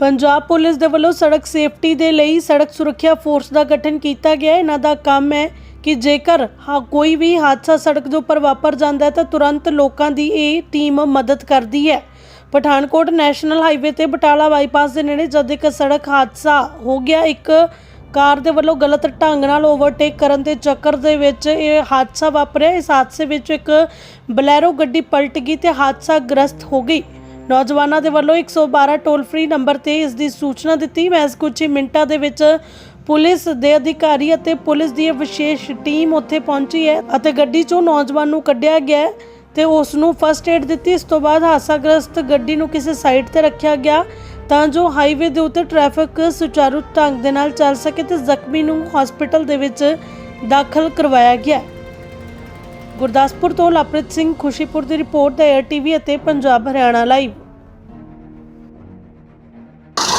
Punjab police ਦੇ ਵੱਲੋਂ ਸੜਕ ਸੇਫਟੀ ਦੇ ਲਈ ਸੜਕ ਸੁਰੱਖਿਆ ਫੋਰਸ ਦਾ ਗਠਨ ਕੀਤਾ ਗਿਆ। ਹੈ ਇਹਨਾਂ ਦਾ ਕੰਮ ਹੈ ਕਿ ਜੇਕਰ ਹਾਂ ਕੋਈ ਵੀ ਹਾਦਸਾ ਸੜਕ ਦੇ ਉੱਪਰ ਵਾਪਰ ਜਾਂਦਾ ਹੈ ਤਾਂ ਤੁਰੰਤ ਲੋਕਾਂ ਦੀ ਇਹ ਟੀਮ ਮਦਦ ਕਰਦੀ ਹੈ। ਪਠਾਨਕੋਟ ਨੈਸ਼ਨਲ ਹਾਈਵੇ ਤੇ ਬਟਾਲਾ ਬਾਈਪਾਸ ਦੇ ਨੇੜੇ ਜਦ ਇੱਕ ਸੜਕ ਹਾਦਸਾ ਹੋ ਗਿਆ, ਇੱਕ ਕਾਰ ਦੇ ਵੱਲੋਂ ਗਲਤ ਢੰਗ ਨਾਲ ਓਵਰਟੇਕ ਕਰਨ ਦੇ ਚੱਕਰ ਦੇ ਵਿੱਚ ਇਹ ਹਾਦਸਾ ਵਾਪਰਿਆ। ਇਸ ਹਾਦਸੇ ਵਿੱਚ ਇੱਕ ਬਲੈਰੋ ਗੱਡੀ ਪਲਟ ਗਈ ਤੇ ਹਾਦਸਾ ਗ੍ਰਸਤ ਹੋ ਗਈ। ਨੌਜਵਾਨਾਂ ਦੇ ਵੱਲੋਂ 112 ਟੋਲ ਫ੍ਰੀ ਨੰਬਰ ਤੇ ਇਸ ਦੀ ਸੂਚਨਾ ਦਿੱਤੀ। ਮੈਂ ਕੁਝ ਹੀ ਮਿੰਟਾਂ ਦੇ ਵਿੱਚ ਪੁਲਿਸ ਦੇ ਅਧਿਕਾਰੀ ਅਤੇ ਪੁਲਿਸ ਦੀ ਵਿਸ਼ੇਸ਼ ਟੀਮ ਉੱਥੇ ਪਹੁੰਚੀ ਹੈ ਅਤੇ ਗੱਡੀ 'ਚੋਂ ਨੌਜਵਾਨ ਨੂੰ ਕੱਢਿਆ ਗਿਆ ਹੈ ਤੇ ਉਸ ਨੂੰ ਫਸਟ ਏਡ ਦਿੱਤੀ। ਇਸ ਤੋਂ ਬਾਅਦ ਹਾਦਸਾਗ੍ਰਸਤ ਗੱਡੀ ਨੂੰ ਕਿਸੇ ਸਾਈਡ ਤੇ ਰੱਖਿਆ ਗਿਆ ਤਾਂ ਜੋ ਹਾਈਵੇ ਦੇ ਉੱਤੇ ਟ੍ਰੈਫਿਕ ਸੁਚਾਰੂ ਢੰਗ ਦੇ ਨਾਲ ਚੱਲ ਸਕੇ ਤੇ ਜ਼ਖਮੀ ਨੂੰ ਹਸਪੀਟਲ ਦੇ ਵਿੱਚ ਦਾਖਲ ਕਰਵਾਇਆ ਗਿਆ। ਗੁਰਦਾਸਪੁਰ ਤੋਂ ਲਵਪ੍ਰੀਤ ਸਿੰਘ ਖੁਸ਼ੀਪੁਰ ਦੀ ਰਿਪੋਰਟ ਦਾ ਏਅਰ ਟੀਵੀ ਅਤੇ ਪੰਜਾਬ ਹਰਿਆਣਾ ਲਾਈਵ।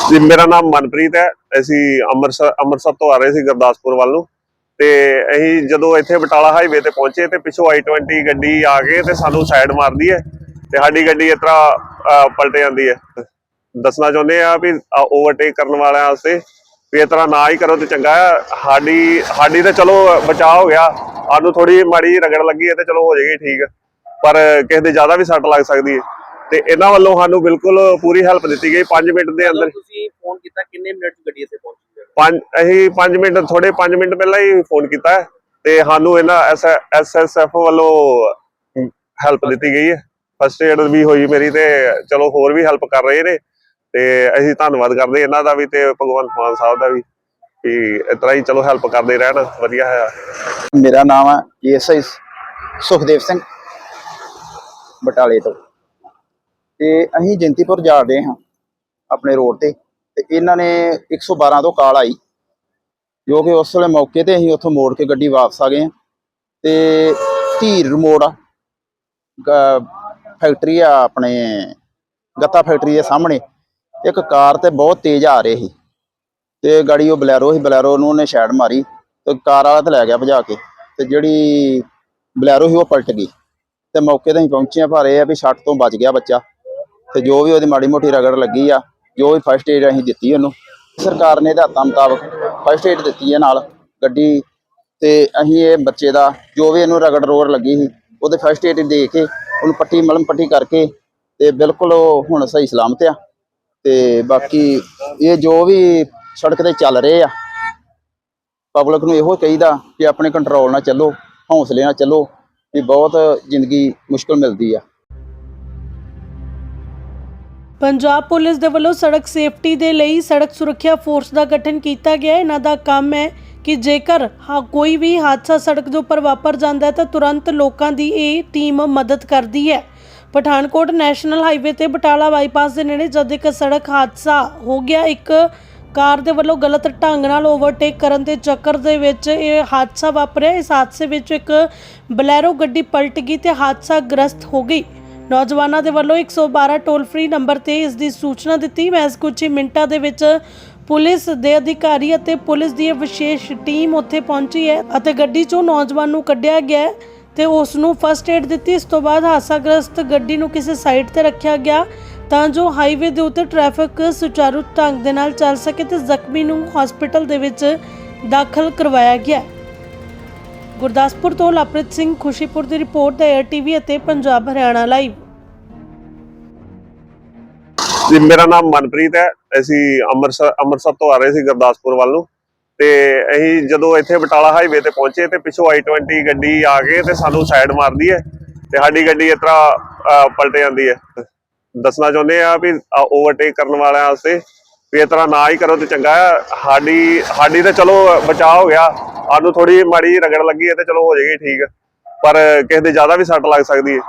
ਜੀ, ਮੇਰਾ ਨਾਮ ਮਨਪ੍ਰੀਤ ਹੈ। ਅਸੀਂ ਅੰਮ੍ਰਿਤਸਰ ਅੰਮ੍ਰਿਤਸਰ ਤੋਂ ਆ ਰਹੇ ਸੀ ਗੁਰਦਾਸਪੁਰ ਵੱਲ ਨੂੰ। ਤੇ ਅਸੀਂ ਜਦੋਂ ਇੱਥੇ ਬਟਾਲਾ ਹਾਈਵੇ ਤੇ ਪਹੁੰਚੇ ਤੇ ਪਿੱਛੋਂ i20 ਗੱਡੀ ਆ ਕੇ ਤੇ ਸਾਨੂੰ ਸਾਈਡ ਮਾਰਦੀ ਹੈ ਤੇ ਸਾਡੀ ਗੱਡੀ ਇਸ ਤਰ੍ਹਾਂ ਪਲਟ ਜਾਂਦੀ ਹੈ। ਦੱਸਣਾ ਚਾਹੁੰਦੇ ਆ ਵੀ ਓਵਰਟੇਕ ਕਰਨ ਵਾਲਿਆਂ ਵਾਸਤੇ ਵੀ ਇਸ ਤਰ੍ਹਾਂ ਨਾ ਹੀ ਕਰੋ ਤੇ ਚੰਗਾ ਸਾਡੀ ਸਾਡੀ ਤਾਂ ਚਲੋ ਬਚਾਅ ਹੋ ਗਿਆ। ਸਾਨੂੰ ਥੋੜੀ ਮਾੜੀ ਰਗੜ ਲੱਗੀ ਹੈ ਤੇ ਚਲੋ ਹੋ ਜਾਏਗੀ ਠੀਕ। ਪਰ ਕਿਸੇ ਦੇ ਜ਼ਿਆਦਾ ਵੀ ਸੱਟ ਲੱਗ ਸਕਦੀ ਹੈ। ਤੇ ਇਹਨਾਂ ਵੱਲੋਂ ਸਾਨੂੰ ਬਿਲਕੁਲ ਪੂਰੀ ਹੈਲਪ ਦਿੱਤੀ ਗਈ 5 ਮਿੰਟ ਦੇ ਅੰਦਰ। ਤੁਸੀਂ ਫੋਨ ਕੀਤਾ ਕਿੰਨੇ ਮਿੰਟ ਗੱਡੀ ਇੱਥੇ ਪਹੁੰਚੀ ਪੰਜ ਅਸੀਂ 5 ਮਿੰਟ ਥੋੜੇ 5 ਮਿੰਟ ਪਹਿਲਾਂ ਹੀ ਫੋਨ ਕੀਤਾ ਤੇ ਸਾਨੂੰ ਇਹਨਾਂ ਐਸਐਸਐਫ ਵੱਲੋਂ ਹੈਲਪ ਦਿੱਤੀ ਗਈ ਹੈ। ਫਸਟ ਏਡ ਵੀ ਹੋਈ ਮੇਰੀ ਤੇ ਚਲੋ ਹੋਰ ਵੀ ਹੈਲਪ ਕਰ ਰਹੇ ਨੇ। ਤੇ ਅਸੀਂ ਧੰਨਵਾਦ ਕਰਦੇ ਇਹਨਾਂ ਦਾ ਵੀ ਤੇ ਭਗਵੰਤ ਮਾਨ ਸਾਹਿਬ ਦਾ ਵੀ ਕਿ ਇਸ ਤਰ੍ਹਾਂ ਹੀ ਚਲੋ ਹੈਲਪ ਕਰਦੇ ਰਹਿਣ, ਵਧੀਆ ਹੈ। ਮੇਰਾ ਨਾਮ ਹੈ ਏਐਸਆਈ ਸੁਖਦੇਵ ਸਿੰਘ ਬਟਾਲੇ ਤੋਂ। ਤੇ ਅਸੀਂ ਜੰਤੀਪੁਰ ਜਾ ਰਹੇ ਹਾਂ ਆਪਣੇ ਰੋਡ ਤੇ ਤੇ ਇਹਨਾਂ ਨੇ 112 ਤੋਂ ਕਾਲ ਆਈ, ਜੋ ਕਿ ਉਸ ਵੇਲੇ ਮੌਕੇ ਤੇ ਅਸੀਂ ਉੱਥੋਂ ਮੋੜ ਕੇ ਗੱਡੀ ਵਾਪਸ ਆ ਗਏ ਹਾਂ। ਤੇ ਧੀਰ ਮੋੜ ਆ ਫੈਕਟਰੀ ਆ ਆਪਣੇ ਗੱਤਾ ਫੈਕਟਰੀ ਦੇ ਸਾਹਮਣੇ। ਇੱਕ ਕਾਰ ਤੇ ਬਹੁਤ ਤੇਜ਼ ਆ ਰਹੀ ਸੀ ਤੇ ਗਾੜੀ ਉਹ ਬਲੈਰੋ ਸੀ, ਬਲੈਰੋ ਨੂੰ ਉਹਨੇ ਸ਼ੈਡ ਮਾਰੀ ਤੇ ਕਾਰ ਵਾਲਾ ਤੇ ਲੈ ਗਿਆ ਭਜਾ ਕੇ ਤੇ ਜਿਹੜੀ ਬਲੈਰੋ ਸੀ ਉਹ ਪਲਟ ਗਈ ਤੇ ਮੌਕੇ ਤੇ ਅਸੀਂ ਪਹੁੰਚੇ ਆ ਪਰ ਇਹ ਆ ਵੀ ਛੱਟ ਤੋਂ ਬਚ ਗਿਆ ਬੱਚਾ ਤੇ ਜੋ ਵੀ ਉਹਦੀ ਮਾੜੀ ਮੋਟੀ ਰਗੜ ਲੱਗੀ ਆ, ਜੋ ਵੀ ਫਸਟ ਏਡ ਅਸੀਂ ਦਿੱਤੀ ਉਹਨੂੰ। ਸਰਕਾਰ ਨੇ ਹਦਾਇਤਾਂ ਮੁਤਾਬਕ ਫਸਟ ਏਡ ਦਿੱਤੀ ਹੈ ਨਾਲ ਗੱਡੀ ਤੇ ਅਸੀਂ ਇਹ ਬੱਚੇ ਦਾ ਜੋ ਵੀ ਇਹਨੂੰ ਰਗੜ ਰੋੜ ਲੱਗੀ ਸੀ, ਉਹਦੇ ਫਸਟ ਏਡ ਦੇ ਕੇ ਉਹਨੂੰ ਪੱਟੀ ਮਲਮ ਪੱਟੀ ਕਰਕੇ ਤੇ ਬਿਲਕੁਲ ਉਹ ਹੁਣ ਸਹੀ ਸਲਾਮਤ ਆ। ਤੇ ਬਾਕੀ ਇਹ ਜੋ ਵੀ ਸੜਕ ਤੇ ਚੱਲ ਰਹੇ ਆ ਪਬਲਿਕ ਨੂੰ ਇਹੋ ਕਹੀਦਾ ਕਿ ਆਪਣੇ ਕੰਟਰੋਲ ਨਾਲ ਚੱਲੋ, ਹੌਸਲੇ ਨਾਲ ਚੱਲੋ, ਵੀ ਬਹੁਤ ਜ਼ਿੰਦਗੀ ਮੁਸ਼ਕਲ ਮਿਲਦੀ ਆ। ਪੰਜਾਬ ਪੁਲਿਸ ਦੇ ਵੱਲੋਂ ਸੜਕ ਸੇਫਟੀ ਦੇ ਲਈ ਸੜਕ ਸੁਰੱਖਿਆ ਫੋਰਸ ਦਾ ਗਠਨ ਕੀਤਾ ਗਿਆ। ਹੈ ਇਹਨਾਂ ਦਾ ਕੰਮ ਹੈ ਕਿ ਜੇਕਰ, ਹਾਂ, ਕੋਈ ਵੀ ਹਾਦਸਾ ਸੜਕ ਦੇ ਉੱਪਰ ਵਾਪਰ ਜਾਂਦਾ ਹੈ, ਤਾਂ ਤੁਰੰਤ ਲੋਕਾਂ ਦੀ ਇਹ ਟੀਮ ਮਦਦ ਕਰਦੀ ਹੈ। ਪਠਾਨਕੋਟ ਨੈਸ਼ਨਲ ਹਾਈਵੇ ਤੇ ਬਟਾਲਾ ਬਾਈਪਾਸ ਦੇ ਨੇੜੇ ਜਦ ਇੱਕ ਸੜਕ ਹਾਦਸਾ ਹੋ ਗਿਆ, ਇੱਕ ਕਾਰ ਦੇ ਵੱਲੋਂ ਗਲਤ ਢੰਗ ਨਾਲ ਓਵਰਟੇਕ ਕਰਨ ਦੇ ਚੱਕਰ ਦੇ ਵਿੱਚ ਇਹ ਹਾਦਸਾ ਵਾਪਰਿਆ। ਇਸ ਹਾਦਸੇ ਵਿੱਚ ਇੱਕ ਬਲੈਰੋ ਗੱਡੀ ਪਲਟ ਗਈ ਤੇ ਹਾਦਸਾ ਗ੍ਰਸਤ ਹੋ ਗਈ। ਨੌਜਵਾਨਾਂ ਦੇ ਵੱਲੋਂ 112 ਟੋਲ ਫ੍ਰੀ ਨੰਬਰ ਤੇ ਇਸ ਦੀ ਸੂਚਨਾ ਦਿੱਤੀ। ਮੈਂ ਕੁਝ ਹੀ ਮਿੰਟਾਂ ਦੇ ਵਿੱਚ ਪੁਲਿਸ ਦੇ ਅਧਿਕਾਰੀ ਅਤੇ ਪੁਲਿਸ ਦੀ ਇਹ ਵਿਸ਼ੇਸ਼ ਟੀਮ ਉੱਥੇ ਪਹੁੰਚੀ ਹੈ ਅਤੇ ਗੱਡੀ 'ਚੋਂ ਨੌਜਵਾਨ ਨੂੰ ਕੱਢਿਆ ਗਿਆ ਹੈ ਤੇ ਉਸ ਨੂੰ ਫਸਟ ਏਡ ਦਿੱਤੀ। ਇਸ ਤੋਂ ਬਾਅਦ ਹਾਦਸਾਗ੍ਰਸਤ ਗੱਡੀ ਨੂੰ ਕਿਸੇ ਸਾਈਡ ਤੇ ਰੱਖਿਆ ਗਿਆ ਤਾਂ ਜੋ ਹਾਈਵੇ ਦੇ ਉੱਤੇ ਟ੍ਰੈਫਿਕ ਸੁਚਾਰੂ ਢੰਗ ਦੇ ਨਾਲ ਚੱਲ ਸਕੇ ਤੇ ਜ਼ਖਮੀ ਨੂੰ ਹਸਪੀਟਲ ਦੇ ਵਿੱਚ ਦਾਖਲ ਕਰਵਾਇਆ ਗਿਆ ਗੁਰਦਾਸਪੁਰ ਤੋਂ ਲਵਪ੍ਰੀਤ ਸਿੰਘ ਖੁਸ਼ੀਪੁਰ ਦੀ ਰਿਪੋਰਟ ਦਾ ਏਅਰ ਟੀਵੀ ਅਤੇ ਪੰਜਾਬ ਹਰਿਆਣਾ ਲਾਈਵ ਜੀ, ਮੇਰਾ ਨਾਮ ਮਨਪ੍ਰੀਤ ਹੈ। ਅਸੀਂ ਅੰਮ੍ਰਿਤਸਰ ਅੰਮ੍ਰਿਤਸਰ ਤੋਂ ਆ ਰਹੇ ਸੀ ਗੁਰਦਾਸਪੁਰ ਵੱਲ ਨੂੰ। ਤੇ ਅਸੀਂ ਜਦੋਂ ਇੱਥੇ ਬਟਾਲਾ ਹਾਈਵੇ ਤੇ ਪਹੁੰਚੇ, ਤੇ ਪਿੱਛੋਂ i20 ਗੱਡੀ ਆ ਕੇ ਤੇ ਸਾਨੂੰ ਸਾਈਡ ਮਾਰਦੀ ਹੈ। ਤੇ ਸਾਡੀ ਗੱਡੀ ਇਸ ਤਰ੍ਹਾਂ ਪਲਟ ਜਾਂਦੀ ਹੈ। ਦੱਸਣਾ ਚਾਹੁੰਦੇ ਆ ਵੀ ਓਵਰਟੇਕ ਕਰਨ ਵਾਲਿਆਂ ਵਾਸਤੇ ਵੀ ਇਸ ਤਰ੍ਹਾਂ ਨਾ ਹੀ ਕਰੋ ਤੇ ਚੰਗਾ ਹੈ। ਸਾਡੀ ਸਾਡੀ ਤਾਂ ਚਲੋ ਬਚਾਅ ਹੋ ਗਿਆ। ਸਾਨੂੰ ਥੋੜੀ ਮਾੜੀ ਜਿਹੀ ਰਗੜ ਲੱਗੀ ਹੈ ਤੇ ਚਲੋ ਹੋ ਜਾਏਗੀ ਠੀਕ। ਪਰ ਕਿਸੇ ਦੇ ਜ਼ਿਆਦਾ ਵੀ ਸੱਟ ਲੱਗ ਸਕਦੀ ਹੈ।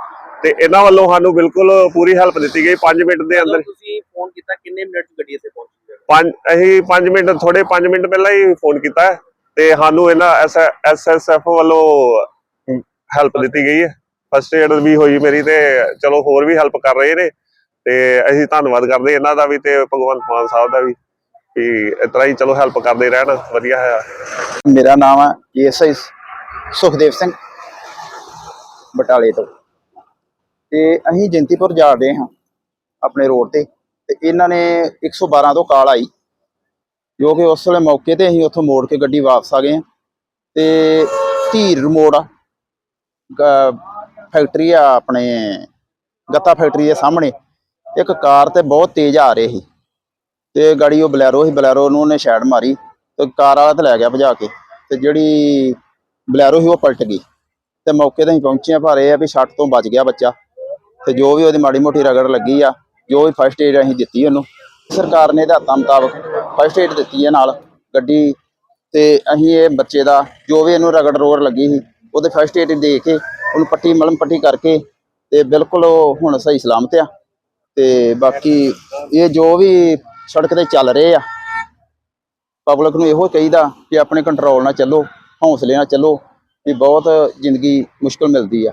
ਤੇ ਇਹਨਾਂ ਵੱਲੋਂ ਸਾਨੂੰ ਬਿਲਕੁਲ ਪੂਰੀ ਹੈਲਪ ਦਿੱਤੀ ਗਈ 5 ਮਿੰਟ ਦੇ ਅੰਦਰ। ਤੁਸੀਂ ਫੋਨ ਕੀਤਾ ਕਿੰਨੇ ਮਿੰਟ ਚ ਗੱਡੀ ਇੱਥੇ ਪਹੁੰਚੀ ਪੰਜ ਅਸੀਂ 5 ਮਿੰਟ ਥੋੜੇ 5 ਮਿੰਟ ਪਹਿਲਾਂ ਹੀ ਫੋਨ ਕੀਤਾ ਹੈ ਤੇ ਸਾਨੂੰ ਇਹਨਾਂ ਐਸਐਸਐਫ ਵੱਲੋਂ ਹੈਲਪ ਦਿੱਤੀ ਗਈ ਹੈ। ਫਸਟ ਏਡ ਵੀ ਹੋਈ ਮੇਰੀ ਤੇ ਚਲੋ ਹੋਰ ਵੀ ਹੈਲਪ ਕਰ ਰਹੇ ਨੇ ਤੇ ਅਸੀਂ ਧੰਨਵਾਦ ਕਰਦੇ ਇਹਨਾਂ ਦਾ ਵੀ ਤੇ ਭਗਵੰਤ ਮਾਨ ਸਾਹਿਬ ਦਾ ਵੀ ਕਿ ਇਸ ਤਰ੍ਹਾਂ ਹੀ ਚਲੋ ਹੈਲਪ ਕਰਦੇ ਰਹਿਣ ਵਧੀਆ ਹੈ। ਮੇਰਾ ਨਾਮ ਹੈ ਏਐਸਆਈ ਸੁਖਦੇਵ ਸਿੰਘ ਬਟਾਲੇ ਤੋਂ। ਤੇ ਅਸੀਂ ਜੰਤੀਪੁਰ ਜਾ ਰਹੇ ਹਾਂ ਆਪਣੇ ਰੋਡ ਤੇ ਤੇ ਇਹਨਾਂ ਨੇ 112 ਤੋਂ ਕਾਲ ਆਈ, ਜੋ ਕਿ ਉਸ ਵੇਲੇ ਮੌਕੇ ਤੇ ਅਸੀਂ ਉੱਥੋਂ ਮੋੜ ਕੇ ਗੱਡੀ ਵਾਪਸ ਆ ਗਏ ਹਾਂ ਤੇ ਧੀਰ ਮੋੜ ਆ ਫੈਕਟਰੀ ਆ ਆਪਣੇ ਗੱਤਾ ਫੈਕਟਰੀ ਦੇ ਸਾਹਮਣੇ, ਇੱਕ ਕਾਰ ਤੇ ਬਹੁਤ ਤੇਜ਼ ਆ ਰਹੀ ਸੀ ਤੇ ਗਾੜੀ ਉਹ ਬਲੈਰੋ ਸੀ, ਬਲੈਰੋ ਨੂੰ ਉਹਨੇ ਸ਼ੈਡ ਮਾਰੀ ਤੇ ਕਾਰ ਵਾਲਾ ਤੇ ਲੈ ਗਿਆ ਭਜਾ ਕੇ ਤੇ ਜਿਹੜੀ ਬਲੈਰੋ ਸੀ ਉਹ ਪਲਟ ਗਈ ਤੇ ਮੌਕੇ ਤੇ ਅਸੀਂ ਪਹੁੰਚੇ ਆ ਪਰ ਇਹ ਆ ਵੀ ਛੱਟ ਤੋਂ ਬਚ ਗਿਆ ਬੱਚਾ। ਤੇ ਜੋ ਵੀ ਉਹਦੀ ਮਾੜੀ ਮੋਟੀ ਰਗੜ ਲੱਗੀ ਆ, ਜੋ ਵੀ ਫਸਟ ਏਡ ਅਸੀਂ ਦਿੱਤੀ ਉਹਨੂੰ, ਸਰਕਾਰ ਨੇ ਹਦਾਇਤਾਂ ਮੁਤਾਬਕ ਫਸਟ ਏਡ ਦਿੱਤੀ ਹੈ ਨਾਲ ਗੱਡੀ ਤੇ ਅਸੀਂ ਇਹ ਬੱਚੇ ਦਾ ਜੋ ਵੀ ਇਹਨੂੰ ਰਗੜ ਰੋੜ ਲੱਗੀ ਸੀ, ਉਹਦੇ ਫਸਟ ਏਡ ਦੇ ਕੇ ਉਹਨੂੰ ਪੱਟੀ ਮਲਮ ਪੱਟੀ ਕਰਕੇ ਤੇ ਬਿਲਕੁਲ ਉਹ ਹੁਣ ਸਹੀ ਸਲਾਮਤ ਆ। ਤੇ ਬਾਕੀ ਇਹ ਜੋ ਵੀ ਸੜਕ ਤੇ ਚੱਲ ਰਹੇ ਆ ਪਬਲਿਕ ਨੂੰ ਇਹੋ ਚਾਹੀਦਾ ਕਿ ਆਪਣੇ ਕੰਟਰੋਲ ਨਾਲ ਚੱਲੋ, ਹੌਸਲੇ ਨਾਲ ਚੱਲੋ, ਵੀ ਬਹੁਤ ਜ਼ਿੰਦਗੀ ਮੁਸ਼ਕਲ ਮਿਲਦੀ ਆ।